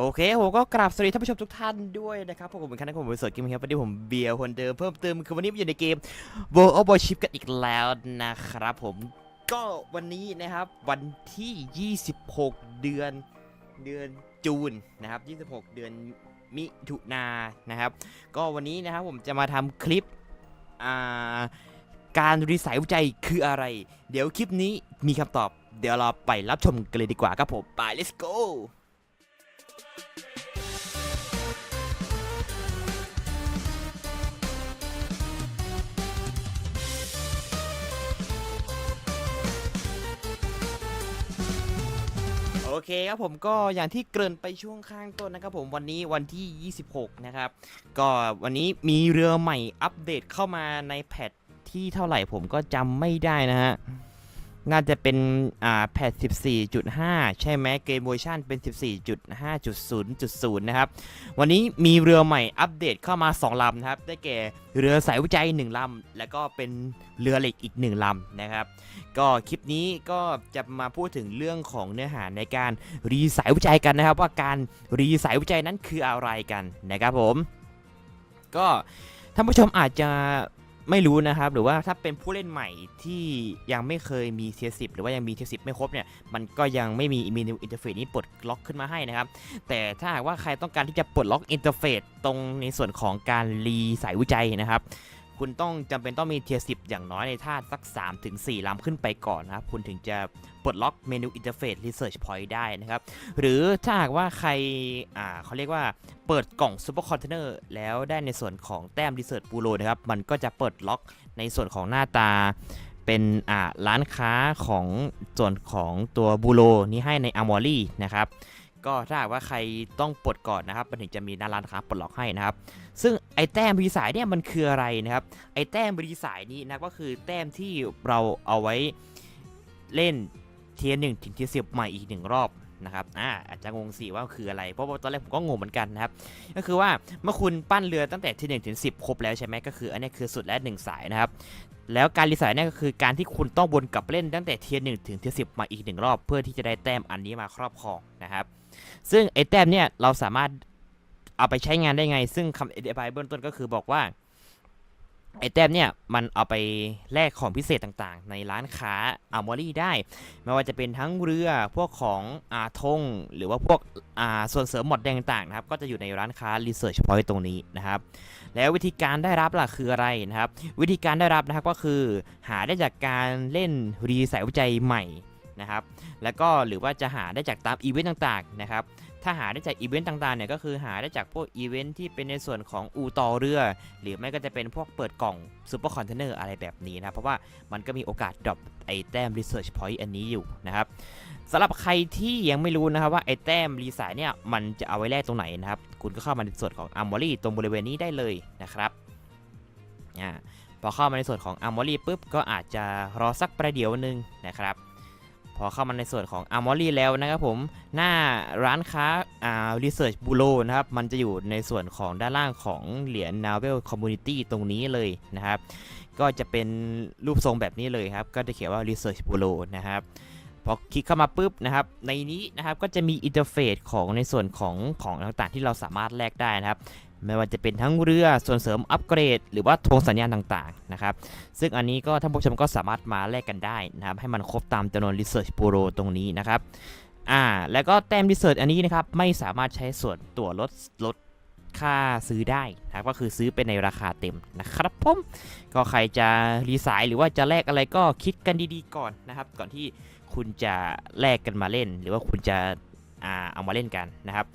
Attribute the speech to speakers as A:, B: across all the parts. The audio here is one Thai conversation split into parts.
A: โอเคผมก็กราบสวัสดีท่านผู้ชมทุกท่านด้วยนะครับผมเป็นคณะผมบริสุทธิ์กิมครับวันนี้ผมเบียร์คนเดิมเพิ่มเติมคือวันนี้อยู่ในเกม World of Warship กันอีกแล้วนะครับผมก็วันนี้นะครับวันที่ 26 เดือนเดือนจูนนะครับ 26 เดือนมิถุนายนนะครับ ก็วันนี้นะครับผมจะมาทำคลิปอ่าการรีไซน์วิจัยคืออะไร เดี๋ยวคลิปนี้มีคำตอบ เดี๋ยวเราไปรับชมกันเลยดีกว่าครับผมไป let's go โอเคครับผมก็อย่างที่เกริ่นไปช่วงข้างต้นนะครับผมวันนี้วันที่ 26 นะครับ ก็วันนี้มีเรือใหม่อัปเดตเข้ามาในแพทที่เท่าไหร่ผมก็จำไม่ได้นะฮะ น่าจะเป็นอ่าแพท14.5 ใช่ไหมเกมเวอร์ชันเป็น 14.5.0.0 นะครับ วันนี้มีเรือใหม่อัปเดตเข้ามา 2 ลำนะครับ ได้แก่เรือสายวิจัย 1 ลำ แล้วก็เป็นเรือเหล็กอีก 1 ลำนะครับ ก็คลิปนี้ก็จะมาพูดถึงเรื่องของเนื้อหาในการรีสายวิจัยกันนะครับ ว่าการรีสายวิจัยนั้นคืออะไรกันนะครับผม ก็ท่านผู้ชมอาจจะ ไม่รู้นะครับ หรือว่าถ้าเป็นผู้เล่นใหม่ที่ยังไม่เคยมีเทียสิหรือว่ายังมีเทียสิไม่ครบเนี่ย มันก็ยังไม่มีเมนูอินเทอร์เฟซนี้ปลดล็อกขึ้นมาให้นะครับ แต่ถ้าหากว่าใครต้องการที่จะปลดล็อกอินเทอร์เฟซตรงในส่วนของการรีสายวิจัยนะครับ คุณต้องจำเป็นต้องมีเทียร์สิอย่างน้อยในท่าสัก3ถึง4ลำขึ้นไปก่อนนะครับ คุณถึงจะปลดล็อกเมนูอินเทอร์เฟซ Research Point ได้นะครับ หรือถ้าหากว่าใครอ่าเขาเรียกว่าเปิดกล่อง Super Container แล้วได้ในส่วนของแต้ม Research Bureau นะครับ มันก็จะเปิดล็อกในส่วนของหน้าตาเป็นอ่าร้านค้าของส่วนของตัวบูโรนี้ให้ใน Armory นะครับ ก็ถ้าหากว่าใครต้องปลดก่อนนะครับ มันถึงจะมีหน้าร้านค้าปลดล็อกให้นะครับ ซึ่งไอ้แต้มบรีสายเนี่ยมันคืออะไรนะครับ ไอ้แต้มบรีสายนี้นะก็คือแต้มที่เราเอาไว้เล่นเทียหนึ่งถึงเทียสิบใหม่อีกหนึ่งรอบ นะครับอ่าอาจจะงงสิว่าคืออะไร เพราะว่าตอนแรกผมก็งงเหมือนกันนะครับ ก็คือว่าเมื่อคุณปั้นเรือตั้งแต่ทีหนึ่งถึงสิบครบแล้วใช่ไหมก็คืออันนี้คือสุดและหนึ่งสายนะครับ แล้วการรีสายเนี่ยก็คือการที่คุณต้องวนกลับเล่นตั้งแต่เทียหนึ่งถึงเทียสิบมาอีกหนึ่งรอบ เพื่อที่จะได้แต้มอันนี้มาครอบครองนะครับ ซึ่งไอ้แต้มเนี่ยเราสามารถเอาไปใช้งานได้ไง ซึ่งคำอธิบายเบื้องต้นก็คือบอกว่า ไอ้แต้มเนี่ยมันเอาไปแลกของพิเศษต่างๆ ในร้านค้าอาร์มอรี่ได้ ไม่ว่าจะเป็นทั้งเรือพวกของอาธงหรือว่าพวกอ่าส่วนเสริมหมดแดงต่างๆนะครับก็จะอยู่ในร้านค้า Research Point ตรงนี้นะครับ แล้ววิธีการได้รับล่ะคืออะไรนะครับ วิธีการได้รับนะครับก็คือหาได้จากการเล่นรีสายวิจัยใหม่นะครับ แล้วก็หรือว่าจะหาได้จากตามอีเวนต์ต่างๆนะครับ ถ้าหาได้จากอีเวนต์ต่างๆเนี่ยก็คือหาได้จากพวกอีเวนต์ที่เป็นในส่วนของอูต่อเรือ หรือไม่ก็จะเป็นพวกเปิดกล่องซูเปอร์คอนเทนเนอร์อะไรแบบนี้นะ เพราะว่ามันก็มีโอกาสดรอปไอแต้ม Research Point อันนี้อยู่นะครับสำหรับใครที่ยังไม่รู้นะครับว่าไอแต้มรีสายเนี่ยมันจะเอาไว้แลกตรงไหนนะครับ คุณก็เข้ามาในส่วนของ Armory ตรงบริเวณนี้ได้เลยนะครับอ่าพอเข้ามาในส่วนของ Armory ปุ๊บก็อาจจะรอสักประเดี๋ยวหนึงนะครับ พอเข้ามาในส่วนของ Armory แล้วนะครับผมหน้าร้านค้าอ่า Research Bureau นะครับมันจะอยู่ในส่วนของด้านล่างของเหรียญ Naval Community ตรงนี้เลยนะครับก็จะเป็นรูปทรงแบบนี้เลยครับ ก็จะเขียนว่า Research Bureau นะครับ พอคลิกเข้ามาปุ๊บนะครับ ในนี้นะครับก็จะมีอินเทอร์เฟซของในส่วนของของต่างๆ ที่เราสามารถแลกได้นะครับ ไม่ว่าจะเป็นทั้งเรือส่วนเสริมอัปเกรด หรือว่าธงสัญญาณต่างๆนะครับซึ่งอันนี้ก็ท่านผู้ชมก็สามารถมาแลกกันได้นะครับให้มันครบตามจำนวน Research Bureau ตรงนี้นะครับอ่าแล้วก็แต้ม Research อันนี้นะครับไม่สามารถใช้ส่วนตัวลดลดค่าซื้อได้นะครับก็คือซื้อเป็นในราคาเต็มนะครับผมก็ใครจะรีสายหรือว่าจะแลกอะไรก็คิดกันดีๆก่อนนะครับ ก่อนที่คุณจะแลกกันมาเล่น หรือว่าคุณจะ อ่าเอามาเล่นกันนะครับ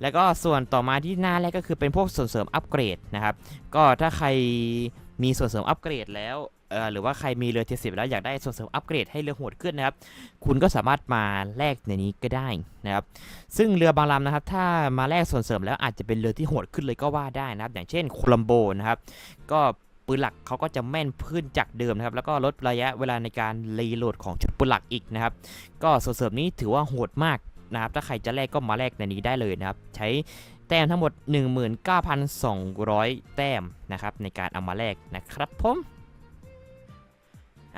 A: แล้วก็ส่วนต่อมาที่หน้าแรกก็คือเป็นพวกส่วนเสริมอัปเกรดนะครับ ก็ถ้าใครมีส่วนเสริมอัปเกรดแล้วเอ่อหรือว่าใครมีเรือเทียสิบแล้วอยากได้ส่วนเสริมอัปเกรดให้เรือโหดขึ้นนะครับ คุณก็สามารถมาแลกในนี้ก็ได้นะครับ ซึ่งเรือบางลำนะครับ ถ้ามาแลกส่วนเสริมแล้วอาจจะเป็นเรือที่โหดขึ้นเลยก็ว่าได้นะครับ อย่างเช่นโคลัมโบนะครับ ก็ปืนหลักเขาก็จะแม่นขึ้นจากเดิมนะครับ แล้วก็ลดระยะเวลาในการรีโหลดของชุดปืนหลักอีกนะครับ ก็ส่วนเสริมนี้ถือว่าโหดมาก นะครับ ถ้าใครจะแลกก็มาแลกในนี้ได้เลยนะครับ ใช้แต้มทั้งหมด 19,200 แต้มนะครับในการเอามาแลกนะครับผม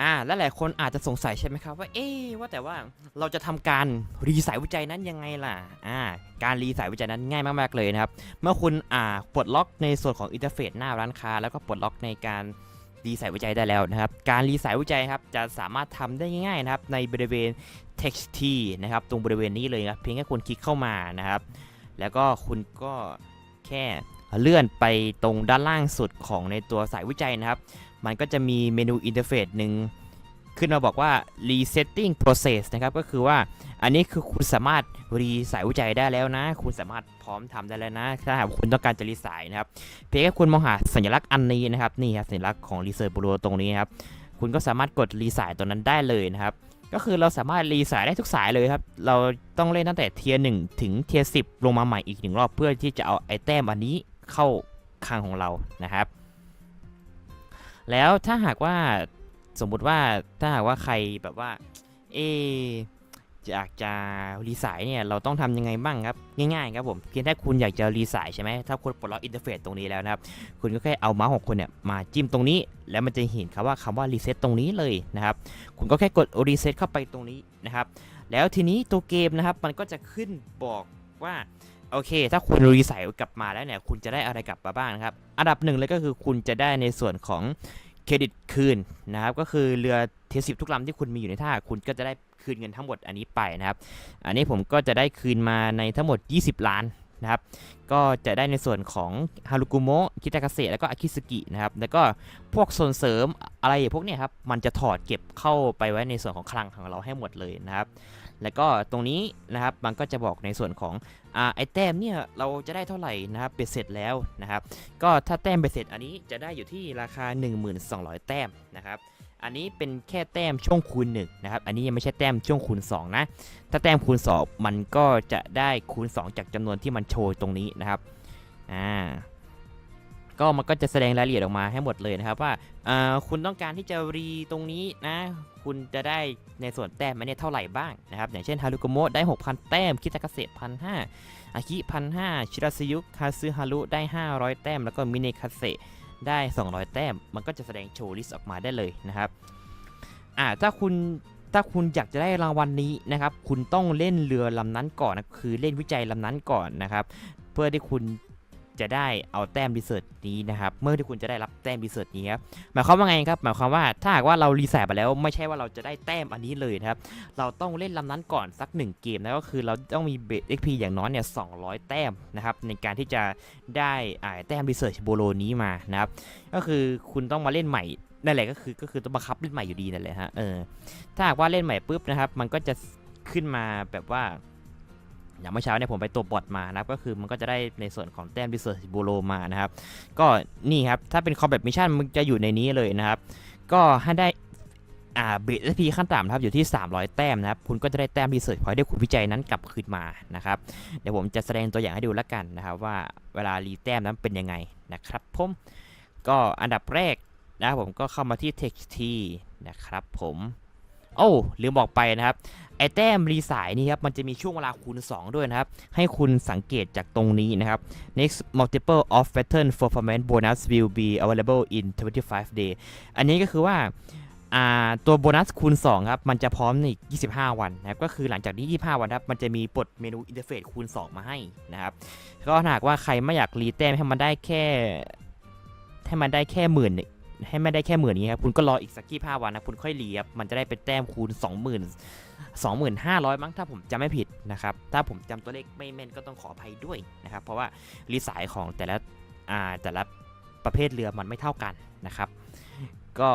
A: อ่าและหลายคนอาจจะสงสัยใช่ไหมครับว่าเอ๊ว่าแต่ว่าเราจะทำการรีสายวิจัยนั้นยังไงล่ะอ่าการรีสายวิจัยนั้นง่ายมากๆเลยนะครับ เมื่อคุณอ่าปลดล็อกในส่วนของอินเทอร์เฟซหน้าร้านค้า แล้วก็ปลดล็อกในการ รีสายวิจัยได้แล้วนะครับ การรีสายวิจัยครับจะสามารถทำได้ง่ายๆนะครับในบริเวณ text t นะครับตรงบริเวณนี้เลยครับเพียงแค่คุณคลิกเข้ามานะครับ แล้วก็คุณก็แค่เลื่อนไปตรงด้านล่างสุดของในตัวสายวิจัยนะครับ มันก็จะมีเมนูอินเทอร์เฟซหนึ่ง ขึ้นมาบอกว่า resetting process นะครับ ก็คือว่าอันนี้คือคุณสามารถรีสายวิจัยได้แล้วนะ คุณสามารถพร้อมทำได้แล้วนะ ถ้าหากคุณต้องการจะรีสายนะครับ เพียงแค่คุณมองหาสัญลักษณ์อันนี้นะครับ นี่ครับสัญลักษณ์ของ Research Bureau ตรงนี้ครับ คุณก็สามารถกดรีสายตัวนั้นได้เลยนะครับ ก็คือเราสามารถรีสายได้ทุกสายเลยครับ เราต้องเล่นตั้งแต่เทียร์หถึงเทียร์สิลงมาใหม่อีกหนึ่งรอบเพื่อที่จะเอาไอแต้มอันนี้เข้าคลังของเรานะครับ แล้วถ้าหากว่า สมมุติว่าถ้าหากว่าใครแบบว่า เออยากจะรีสายเนี่ยเราต้องทำยังไงบ้างครับ ง่ายๆครับผมเพียงแค่คุณอยากจะรีสายใช่ไหมถ้าคุณปลดล็อกอินเทอร์เฟซตรงนี้แล้วนะครับ คุณก็แค่เอาเมาส์ของคุณเนี่ยมาจิ้มตรงนี้ แล้วมันจะเห็นคำว่าคำว่ารีเซ็ตตรงนี้เลยนะครับ คุณก็แค่กดรีเซ็ตเข้าไปตรงนี้นะครับ แล้วทีนี้ตัวเกมนะครับมันก็จะขึ้นบอกว่าโอเค ถ้าคุณรีไซต์กลับมาแล้วเนี่ยคุณจะได้อะไรกลับมาบ้างนะครับ อันดับหนึ่งเลยก็คือคุณจะได้ในส่วนของ เครดิตคืนนะครับก็คือเรือเทสิบทุกลำที่คุณมีอยู่ในท่าคุณก็จะได้คืนเงินทั้งหมดอันนี้ไปนะครับ อันนี้ผมก็จะได้คืนมาในทั้งหมด 20 ล้านนะครับ ก็จะได้ในส่วนของฮารุกุโมะคิตากาเซแล้วก็อากิสกินะครับ แล้วก็พวกส่วนเสริมอะไรพวกเนี้ยครับ มันจะถอดเก็บเข้าไปไว้ในส่วนของคลังของเราให้หมดเลยนะครับ แล้วก็ตรงนี้นะครับมันก็จะบอกในส่วนของอไอแต้มเนี่ยเราจะได้เท่าไหร่นะครับเบ็ดเสร็จแล้วนะครับ ก็ถ้าแต้มเบ็ดเสร็จอันนี้จะได้อยู่ที่ราคา 1200 แต้มนะครับอันนี้เป็นแค่แต้มช่วงคูณ1นะครับ อันนี้ยังไม่ใช่แต้มช่วงคูณ2นะ ถ้าแต้มคูณ 2 มันก็จะได้คูณ 2 จากจำนวนที่มันโชว์ตรงนี้นะครับ อ่า ก็มันก็จะแสดงรายละเอียดออกมาให้หมดเลยนะครับว่าคุณต้องการที่จะรีตรงนี้นะ คุณจะได้ในส่วนแต้มมันเนี่ยเท่าไหร่บ้างนะครับอย่างเช่นฮารุโกโมะได้ 6,000 แต้ม คิตากาเซพันห้าอากิพันห้าชิราซึยุคาซึฮารุได้ 500 แต้ม แล้วก็มิเนคาเซได้ 200 แต้ม มันก็จะแสดงโชว์ลิสต์ออกมาได้เลยนะครับอ่าถ้าคุณถ้าคุณอยากจะได้รางวัลนนี้นะครับ คุณต้องเล่นเรือลำนั้นก่อนนะคือเล่นวิจัยลำนั้นก่อนนะครับ เพื่อที่คุณ จะได้เอาแต้มรีเสิร์ชนี้นะครับ เมื่อที่คุณจะได้รับแต้มรีเสิร์ชนี้ครับหมายความว่าไงครับหมายความว่าถ้าหากว่าเรารีแสบไปแล้วไม่ใช่ว่าเราจะได้แต้มอันนี้เลยนะครับ เราต้องเล่นลำนั้นก่อนสัก 1 เกมนะก็คือเราต้องมีเบส XP อย่างน้อยเนี่ย200แต้มนะครับในการที่จะได้อ่าแต้มรีเสิร์ชโบโลนี้มานะครับก็คือคุณต้องมาเล่นใหม่นั่นแหละก็คือก็คือต้องบังคับเล่นใหม่อยู่ดีนั่นแหละฮะเออถ้าหากว่าเล่นใหม่ปุ๊บนะครับ มันก็จะขึ้นมาแบบว่า อย่างเมื่อเช้าเนี่ยผมไปตัวบอทมานะครับ ก็คือมันก็จะได้ในส่วนของแต้ม Research Bureau มานะครับ ก็นี่ครับ ถ้าเป็น Combat Mission มันจะอยู่ในนี้เลยนะครับ ก็ให้ได้อ่าเบสพีขั้นต่ำนะครับอยู่ที่ 300 แต้มนะครับ คุณก็จะได้แต้ม Research Point ที่คุณวิจัยนั้นกลับคืนมานะครับ เดี๋ยวผมจะแสดงตัวอย่างให้ดูแล้วกันนะครับ ว่าเวลารีแต้มนั้นเป็นยังไงนะครับผมก็อันดับแรกนะครับผมก็เข้ามาที่ text นะครับผมโอ้ลืมบอกไปนะครับ ไอแต้มรีสายนี่ครับมันจะมีช่วงเวลาคูณ 2 ด้วยนะครับ ให้คุณสังเกตจากตรงนี้นะครับ next multiple of pattern performance bonus will be available in 25 day อันนี้ก็คือว่าตัวโบนัสคูณ 2 ครับ มันจะพร้อมใน 25 วันนะครับ ก็คือหลังจากนี้ 25 วันครับ มันจะมีปลดเมนูอินเทอร์เฟซคูณ 2 มาให้นะครับ ก็หากว่าใครไม่อยากรีแต้มให้มันได้แค่ ให้มันได้แค่หมื่น ให้ไม่ได้แค่หมื่นนี้ครับคุณก็รออีกสักกี่ห้าวันนะคุณค่อยเรีครับมันจะได้เป็นแต้มคูณ 20,000 2,500 มั้งถ้าผมจำไม่ผิดนะครับ ถ้าผมจำตัวเลขไม่แม่นก็ต้องขออภัยด้วยนะครับ เพราะว่ารีสายของแต่ละอ่าแต่ละประเภทเรือมันไม่เท่ากันนะครับ ก็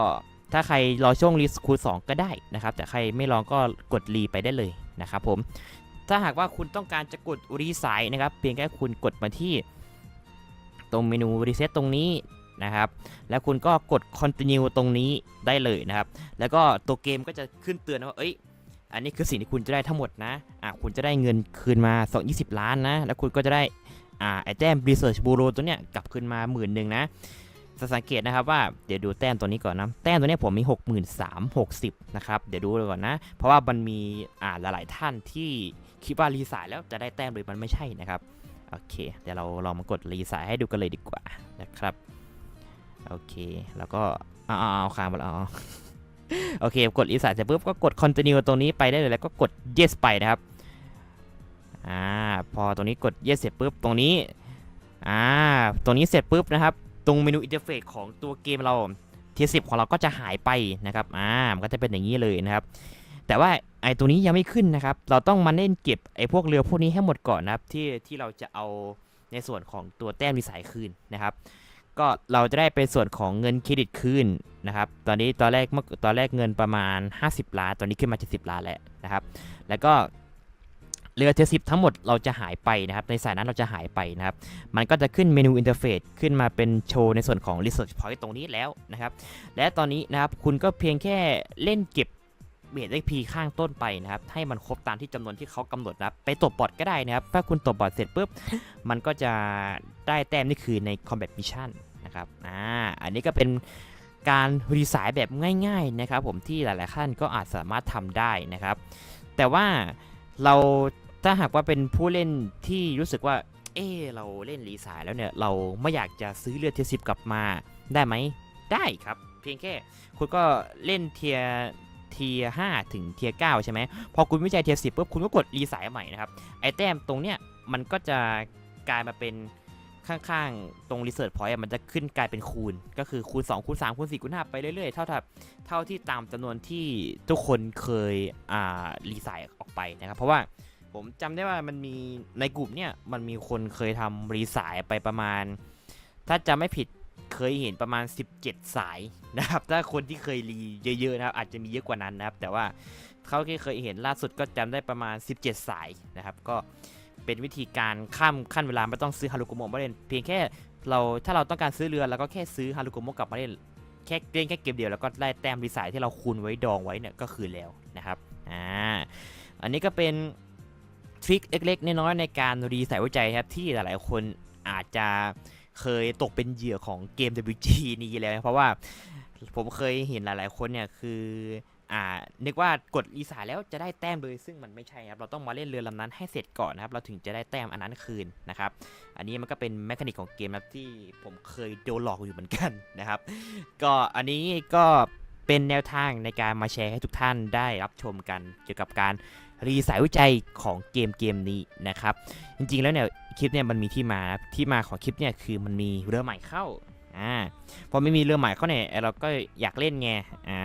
A: ถ้าใครรอช่วงรีสคูณ2ก็ได้นะครับ แต่ใครไม่ลองก็กดรีไปได้เลยนะครับผม ถ้าหากว่าคุณต้องการจะกดรีสายนะครับ เพียงแค่คุณกดมาที่ตรงเมนูรีเซ็ตตรงนี้ นะครับ แล้วคุณก็กด continue ตรงนี้ได้เลยนะครับ แล้วก็ตัวเกมก็จะขึ้นเตือนว่า เอ้ย อันนี้คือสิ่งที่คุณจะได้ทั้งหมดนะ อะ คุณจะได้เงินคืนมา2 20 ล้านนะ แล้วคุณก็จะได้ อ่า ไอแต้ม research bureau ตัวเนี้ยกลับคืนมาหมื่นหนึ่งนะสังเกตนะครับว่าเดี๋ยวดูแต้มตัวนี้ก่อนนะ แต้มตัวเนี้ยผมมี 6360 นะครับ เดี๋ยวดูเลยก่อนนะ เพราะว่ามันมีอ่าหลาย ๆ ท่านที่คิดว่ารีสายแล้วจะได้แต้มเลยมันไม่ใช่นะครับ โอเค เดี๋ยวเราลองมากดรีสายให้ดูกันเลยดีกว่านะครับ โอเค แล้วก็เอาเอาเอาค้างไปแล้วโอเค กดรีสายเสร็จปุ๊บก็กด continue ตรงนี้ไปได้เลยแล้วก็กด yes ไปนะครับ อ่า พอตรงนี้กด yes เสร็จปุ๊บ ตรงนี้ อ่า ตรงนี้เสร็จปุ๊บนะครับ ตรงเมนูอินเทอร์เฟซของตัวเกมเราเทีสิบของเราก็จะหายไปนะครับ อ่า มันก็จะเป็นอย่างนี้เลยนะครับ แต่ว่าไอ้ตัวนี้ยังไม่ขึ้นนะครับ เราต้องมาเล่นเก็บไอ้พวกเรือพวกนี้ให้หมดก่อนนะครับ ที่ที่เราจะเอาในส่วนของตัวแต้มรีไซายคืนนะครับ ก็เราจะได้เป็นส่วนของเงินเครดิตคืนนะครับ ตอนนี้ตอนแรกเมื่อตอนแรกเงินประมาณ 50 ล้าน ตอนนี้ขึ้นมา 70 ล้านแล้วนะครับ แล้วก็เรือเทสิบทั้งหมดเราจะหายไปนะครับ ในสายนั้นเราจะหายไปนะครับ มันก็จะขึ้นเมนูอินเทอร์เฟซขึ้นมาเป็นโชว์ในส่วนของ Research Point ตรงนี้แล้วนะครับ และตอนนี้นะครับคุณก็เพียงแค่เล่นเก็บ เบส XP ข้างต้นไปนะครับ ให้มันครบตามที่จำนวนที่เขากำหนดนะครับ ไปตบบอทก็ได้นะครับ ถ้าคุณตบบอทเสร็จปุ๊บ มันก็จะได้แต้มนี่คือใน Combat Mission นะครับ อ่า อันนี้ก็เป็นการรีสายแบบง่ายๆนะครับผมที่หลายๆท่านก็อาจสามารถทำได้นะครับ แต่ว่าเราถ้าหากว่าเป็นผู้เล่นที่รู้สึกว่า เออเราเล่นรีสายแล้วเนี่ย เราไม่อยากจะซื้อเรือเทียสิบกลับมาได้ไหม ได้ครับ เพียงแค่คุณก็เล่นเทีย เทียห้าถึงเทียเก้าใช่ไหมพอคุณวิจัยเทียสิบปุ๊บคุณก็กดรีสายใหม่นะครับไอแต้มตรงเนี้ยมันก็จะกลายมาเป็นข้างๆ ตรง Research Point อะมันจะขึ้นกลายเป็นคูณ ก็คือคูณ 2 คูณ 3 คูณ 4 คูณ 5 ไปเรื่อยๆ เท่าทับเท่าที่ตามจำนวนที่ทุกคนเคยอ่ารีไซน์ออกไปนะครับ เพราะว่าผมจำได้ว่ามันมีในกลุ่มเนี่ย มันมีคนเคยทำรีไซน์ไปประมาณ ถ้าจำไม่ผิด เคยเห็นประมาณ 17 สายนะครับ ถ้าคนที่เคยรีเยอะๆนะครับอาจจะมีเยอะกว่านั้นนะครับ แต่ว่าเขาแค่เคยเห็นล่าสุดก็จำได้ประมาณ 17 สายนะครับ ก็เป็นวิธีการข้ามขั้นเวลาไม่ต้องซื้อฮารุโกโมะมาเล่นเพียงแค่เราถ้าเราต้องการซื้อเรือเราก็แค่ซื้อฮารุโกโมะกลับมาเล่นแค่เล่นแค่เกมเดียวแล้วก็ได้แต้มรีไซน์ที่เราคูณไว้ดองไว้เนี่ยก็คือแล้วนะครับอ่าอันนี้ก็เป็นทริคเล็กๆน้อยๆในการรีไซน์หัวใจครับที่หลายๆคนอาจจะ เคยตกเป็นเหยื่อของเกม WG นี้แล้วนะเพราะว่าผมเคยเห็นหลาย ๆ คนเนี่ยคืออ่านึกว่ากดอีสานแล้วจะได้แต้มเลยซึ่งมันไม่ใช่ครับเราต้องมาเล่นเรือลำนั้นให้เสร็จก่อนนะครับ เราถึงจะได้แต้มอันนั้นคืนนะครับ อันนี้มันก็เป็นแมคานิกของเกมนะที่ผมเคยโดนหลอกอยู่เหมือนกันนะครับ ก็อันนี้ก็ เป็นแนวทางในการมาแชร์ให้ทุกท่านได้รับชมกันเกี่ยวกับการรีสายวิจัยของเกมเกมนี้นะครับ จริงๆแล้วเนี่ยคลิปเนี่ยมันมีที่มาที่มาของคลิปเนี่ยคือมันมีเรือใหม่เข้าอ่าพอไม่มีเรือใหม่เข้าเนี่ยเราก็อยากเล่นไงอ่า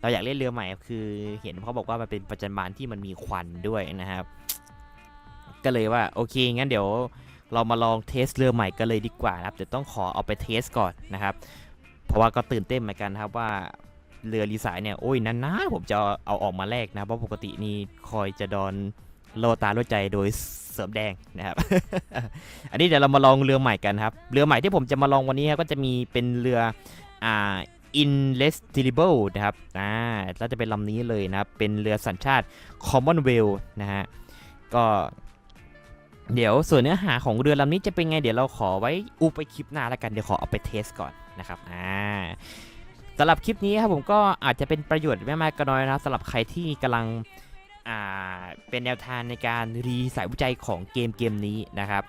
A: เราอยากเล่นเรือใหม่คือเห็นเขาบอกว่ามันเป็นประจันบานที่มันมีควันด้วยนะครับ ก็เลยว่าโอเคงั้นเดี๋ยวเรามาลองเทสเรือใหม่กันเลยดีกว่านะครับเดี๋ยวต้องขอเอาไปเทสก่อนนะครับ เพราะว่าก็ตื่นเต้นเหมือนกันครับว่า เรือรีสายเนี่ยโอ้ยนานๆผมจะเอาออกมาแลกนะเพราะปกตินี่คอยจะโดนโลตาโลใจโดยเสริมแดงนะครับ อันนี้เดี๋ยวเรามาลองเรือใหม่กันครับ เรือใหม่ที่ผมจะมาลองวันนี้ครับก็จะมีเป็นเรืออ่า Inlestible นะครับ อ่าแล้วจะเป็นลำนี้เลยนะครับ เป็นเรือสัญชาติ Commonwealth นะฮะ ก็ เดี๋ยวส่วนเนื้อหาของเรือลำนี้จะเป็นไง เดี๋ยวเราขอไว้อุไปคลิปหน้าแล้วกัน เดี๋ยวขอเอาไปเทสก่อนนะครับ อ่า สำหรับคลิปนี้ครับผมก็อาจจะเป็นประโยชน์ไม่มากก็น้อยนะครับสำหรับใครที่กำลังอ่าเป็นแนวทางในการรีสายวิจัยของเกมเกมนี้นะครับ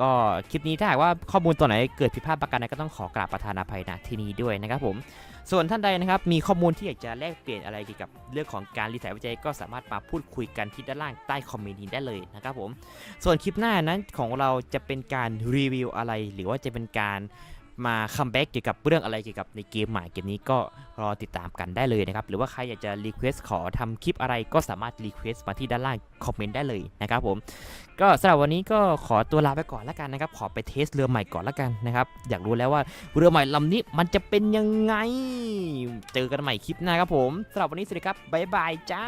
A: ก็คลิปนี้ถ้าหากว่าข้อมูลตัวไหนเกิดผิดพลาดประการใดก็ต้องขอกราบประธานอภัยณที่นี้ด้วยนะครับผมส่วนท่านใดนะครับมีข้อมูลที่อยากจะแลกเปลี่ยนอะไรเกี่ยวกับเรื่องของการรีสายวิจัยก็สามารถมาพูดคุยกันที่ด้านล่างใต้คอมเมนต์นี้ได้เลยนะครับผมส่วนคลิปหน้านั้นของเราจะเป็นการรีวิวอะไรหรือว่าจะเป็นการ มาคัมแบ็กเกี่ยวกับเรื่องอะไรเกี่ยวกับในเกมใหม่เกมนี้ก็รอติดตามกันได้เลยนะครับ หรือว่าใครอยากจะรีเควสขอทำคลิปอะไรก็สามารถรีเควสมาที่ด้านล่างคอมเมนต์ได้เลยนะครับผม ก็สำหรับวันนี้ก็ขอตัวลาไปก่อนแล้วกันนะครับ ขอไปเทสเรือใหม่ก่อนแล้วกันนะครับ อยากรู้แล้วว่าเรือใหม่ลำนี้มันจะเป็นยังไง เจอกันใหม่คลิปหน้าครับผมสำหรับวันนี้สวัสดีครับบ๊ายบายจ้า